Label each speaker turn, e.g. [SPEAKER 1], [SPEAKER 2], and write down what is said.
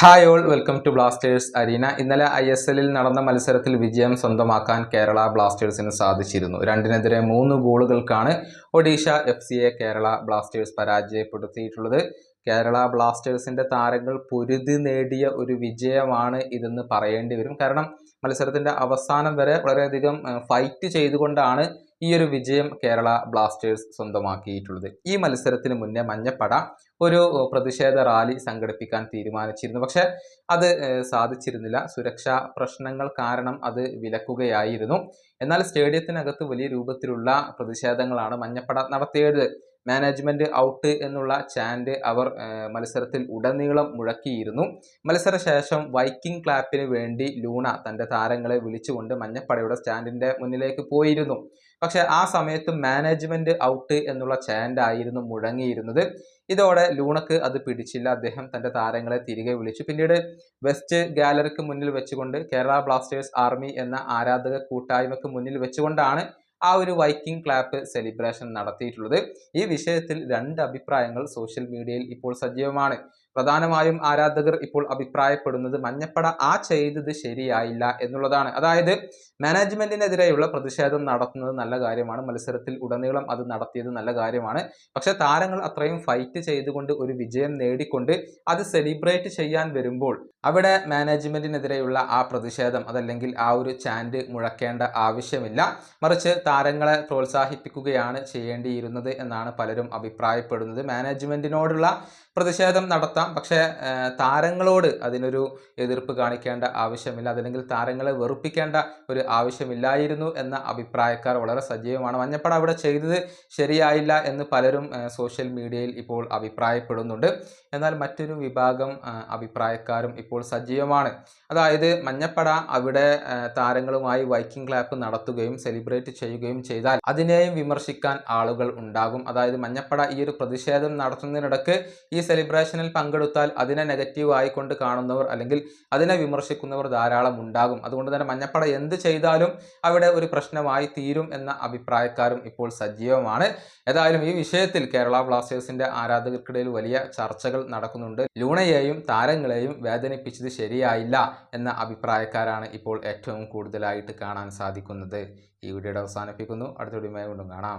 [SPEAKER 1] Hi all welcome to Blasters arena ഇന്നലെ I S എല്ലിൽ നടന്ന മത്സരത്തിൽ വിജയം സ്വന്തമാക്കാൻ കേരള ബ്ലാസ്റ്റേഴ്സിന് സാധിച്ചിരുന്നു. രണ്ടിനെതിരെ മൂന്ന് ഗോളുകൾക്കാണ് ഒഡീഷ എഫ് സിയെ കേരള ബ്ലാസ്റ്റേഴ്സ് പരാജയപ്പെടുത്തിയിട്ടുള്ളത്. കേരള ബ്ലാസ്റ്റേഴ്സിന്റെ താരങ്ങൾ പൊരുതി നേടിയ ഒരു വിജയമാണ് ഇതെന്ന് പറയേണ്ടി വരും. കാരണം മത്സരത്തിന്റെ അവസാനം വരെ വളരെയധികം ഫൈറ്റ് ചെയ്തുകൊണ്ടാണ് ഈ ഒരു വിജയം കേരള ബ്ലാസ്റ്റേഴ്സ് സ്വന്തമാക്കിയിട്ടുള്ളത്. ഈ മത്സരത്തിന് മുന്നേ മഞ്ഞപ്പട ഒരു പ്രതിഷേധ റാലി സംഘടിപ്പിക്കാൻ തീരുമാനിച്ചിരുന്നു. പക്ഷെ അത് സാധിച്ചിരുന്നില്ല. സുരക്ഷാ പ്രശ്നങ്ങൾ കാരണം അത് വിലക്കുകയായിരുന്നു. എന്നാൽ സ്റ്റേഡിയത്തിനകത്ത് വലിയ രൂപത്തിലുള്ള പ്രതിഷേധങ്ങളാണ് മഞ്ഞപ്പട നടത്തിയത്. മാനേജ്മെന്റ് ഔട്ട് എന്നുള്ള ചാൻഡ് അവർ മത്സരത്തിൽ ഉടനീളം മുഴക്കിയിരുന്നു. മത്സരശേഷം വൈക്കിംഗ് ക്ലാപ്പിന് വേണ്ടി ലൂണ തന്റെ താരങ്ങളെ വിളിച്ചുകൊണ്ട് മഞ്ഞപ്പടയുടെ സ്റ്റാൻഡിന്റെ മുന്നിലേക്ക് പോയിരുന്നു. പക്ഷേ ആ സമയത്ത് മാനേജ്മെന്റ് ഔട്ട് എന്നുള്ള ചാൻഡ് ആയിരുന്നു മുഴങ്ങിയിരുന്നത്. ഇതോടെ ലൂണക്ക് അത് പിടിച്ചില്ല. അദ്ദേഹം തന്റെ താരങ്ങളെ തിരികെ വിളിച്ചു. പിന്നീട് വെസ്റ്റ് ഗാലറിക്ക് മുന്നിൽ വെച്ചുകൊണ്ട് കേരള ബ്ലാസ്റ്റേഴ്സ് ആർമി എന്ന ആരാധക കൂട്ടായ്മക്ക് മുന്നിൽ വെച്ചുകൊണ്ടാണ് ആ ഒരു വൈക്കിംഗ് ക്ലാപ്പ് സെലിബ്രേഷൻ നടത്തിയിട്ടുള്ളത്. ഈ വിഷയത്തിൽ രണ്ട് അഭിപ്രായങ്ങൾ സോഷ്യൽ മീഡിയയിൽ ഇപ്പോൾ സജീവമാണ്. പ്രധാനമായും ആരാധകർ ഇപ്പോൾ അഭിപ്രായപ്പെടുന്നത് മഞ്ഞപ്പട ആ ചെയ്തത് ശരിയായില്ല എന്നുള്ളതാണ്. അതായത് മാനേജ്മെന്റിനെതിരെയുള്ള പ്രതിഷേധം നടത്തുന്നത് നല്ല കാര്യമാണ്. മത്സരത്തിൽ ഉടനീളം അത് നടത്തിയത് നല്ല കാര്യമാണ്. പക്ഷെ താരങ്ങൾ അത്രയും ഫൈറ്റ് ചെയ്തുകൊണ്ട് ഒരു വിജയം നേടിക്കൊണ്ട് അത് സെലിബ്രേറ്റ് ചെയ്യാൻ വരുമ്പോൾ അവിടെ മാനേജ്മെന്റിനെതിരെയുള്ള ആ പ്രതിഷേധം അതല്ലെങ്കിൽ ആ ഒരു ചാൻഡ് മുഴക്കേണ്ട ആവശ്യമില്ല. മറിച്ച് താരങ്ങളെ പ്രോത്സാഹിപ്പിക്കുകയാണ് ചെയ്യേണ്ടിയിരുന്നത് എന്നാണ് പലരും അഭിപ്രായപ്പെടുന്നത്. മാനേജ്മെന്റിനോടുള്ള പ്രതിഷേധം നടത്താം. പക്ഷേ താരങ്ങളോട് അതിനൊരു എതിർപ്പ് കാണിക്കേണ്ട ആവശ്യമില്ല. അതല്ലെങ്കിൽ താരങ്ങളെ വെറുപ്പിക്കേണ്ട ഒരു ആവശ്യമില്ലായിരുന്നു എന്ന അഭിപ്രായക്കാർ വളരെ സജീവമാണ്. മഞ്ഞപ്പട അവിടെ ചെയ്തത് ശരിയായില്ല എന്ന് പലരും സോഷ്യൽ മീഡിയയിൽ ഇപ്പോൾ അഭിപ്രായപ്പെടുന്നുണ്ട്. എന്നാൽ മറ്റൊരു വിഭാഗം അഭിപ്രായക്കാരും ഇപ്പോൾ സജീവമാണ്. അതായത് മഞ്ഞപ്പട അവിടെ താരങ്ങളുമായി വൈക്കിംഗ് ക്ലാപ്പ് നടത്തുകയും സെലിബ്രേറ്റ് ചെയ്യുകയും ചെയ്താൽ അതിനെയും വിമർശിക്കാൻ ആളുകൾ ഉണ്ടാകും. അതായത് മഞ്ഞപ്പട ഈ ഒരു പ്രതിഷേധം നടത്തുന്നതിനിടക്ക് ഈ സെലിബ്രേഷനിൽ പങ്കെടുത്താൽ അതിനെ നെഗറ്റീവ് ആയിക്കൊണ്ട് കാണുന്നവർ അല്ലെങ്കിൽ അതിനെ വിമർശിക്കുന്നവർ ധാരാളം ഉണ്ടാകും. അതുകൊണ്ട് തന്നെ മഞ്ഞപ്പട എന്ത് ചെയ്താലും അവിടെ ഒരു പ്രശ്നമായി തീരും എന്ന അഭിപ്രായക്കാരും ഇപ്പോൾ സജീവമാണ്. ഏതായാലും ഈ വിഷയത്തിൽ കേരള ബ്ലാസ്റ്റേഴ്സിന്റെ ആരാധകർക്കിടയിൽ വലിയ ചർച്ചകൾ നടക്കുന്നുണ്ട്. ലൂണയെയും താരങ്ങളെയും വേദനിപ്പിച്ചത് ശരിയായില്ല എന്ന അഭിപ്രായക്കാരാണ് ഇപ്പോൾ ഏറ്റവും കൂടുതലായിട്ട് കാണാൻ സാധിക്കുന്നത്. ഈ വീഡിയോയുടെ അവസാനിപ്പിക്കുന്നു. അടുത്ത വീഡിയോ കൊണ്ടും കാണാം.